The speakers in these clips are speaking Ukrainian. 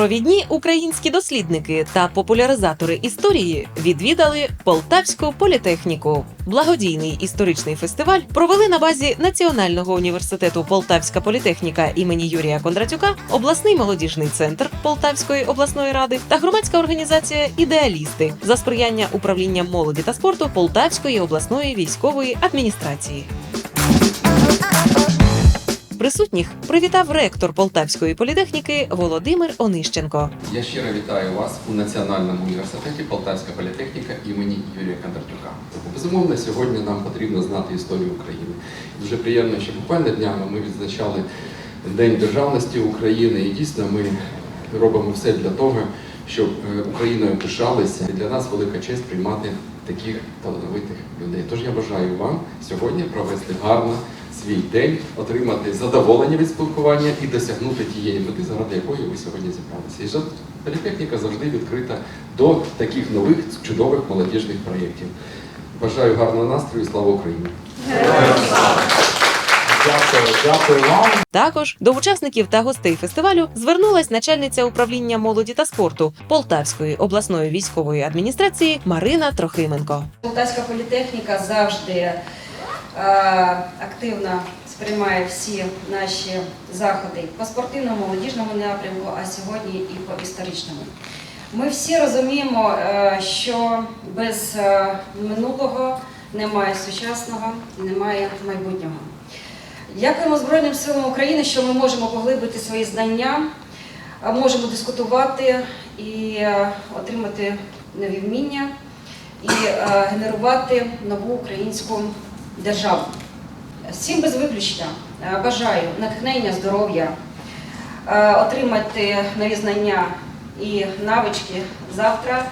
Провідні українські дослідники та популяризатори історії відвідали Полтавську політехніку. Благодійний історичний фестиваль провели на базі Національного університету Полтавська політехніка імені Юрія Кондратюка, обласний молодіжний центр Полтавської обласної ради та громадська організація Ідеалісти за сприяння управління молоді та спорту Полтавської обласної військової адміністрації. Присутніх привітав ректор Полтавської політехніки Володимир Онищенко. Я щиро вітаю вас у Національному університеті Полтавська політехніка імені Юрія Кондратюка. Безумовно, сьогодні нам потрібно знати історію України. Дуже приємно, що буквально днями ми відзначали День державності України, і дійсно ми робимо все для того, щоб е, Україною пишалися. Для нас велика честь приймати таких талановитих людей. Тож я бажаю вам сьогодні провести гарно свій день, отримати задоволення від спілкування і досягнути тієї мети, заради якої ви сьогодні зібралися. І ж політехніка завжди відкрита до таких нових чудових молодіжних проєктів. Бажаю гарного настрою, і слава Україні! Дякую, дякую вам. Також до учасників та гостей фестивалю звернулась начальниця управління молоді та спорту Полтавської обласної військової адміністрації Марина Трохименко. Полтавська політехніка завжди активно сприймає всі наші заходи по спортивному, молодіжному напрямку, а сьогодні і по історичному. Ми всі розуміємо, е, що без е, минулого немає сучасного, немає майбутнього. Дякуємо Збройним силам України, що ми можемо поглибити свої знання, можемо дискутувати і е, отримати нові вміння і е, генерувати нову українську державу. Всім без виключення е, бажаю натхнення, здоров'я, е, отримати нові знання і навички завтра.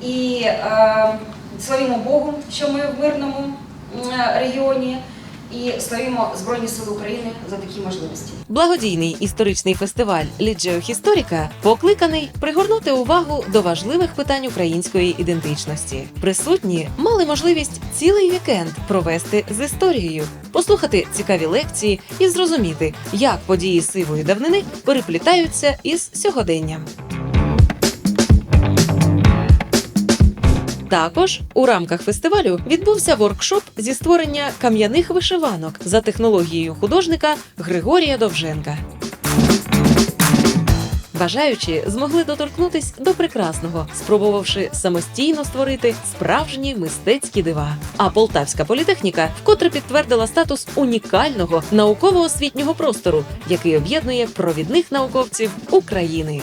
І е, славімо Богу, що ми в мирному регіоні, і славімо Збройні Сили України за такі можливості. Благодійний історичний фестиваль Ліджео Хісторіка покликаний пригорнути увагу до важливих питань української ідентичності. Присутні мали можливість цілий вікенд провести з історією, послухати цікаві лекції і зрозуміти, як події сивої давнини переплітаються із сьогоденням. Також у рамках фестивалю відбувся воркшоп зі створення кам'яних вишиванок за технологією художника Григорія Довженка. Бажаючі змогли доторкнутись до прекрасного, спробувавши самостійно створити справжні мистецькі дива. А Полтавська політехніка вкотре підтвердила статус унікального науково-освітнього простору, який об'єднує провідних науковців України.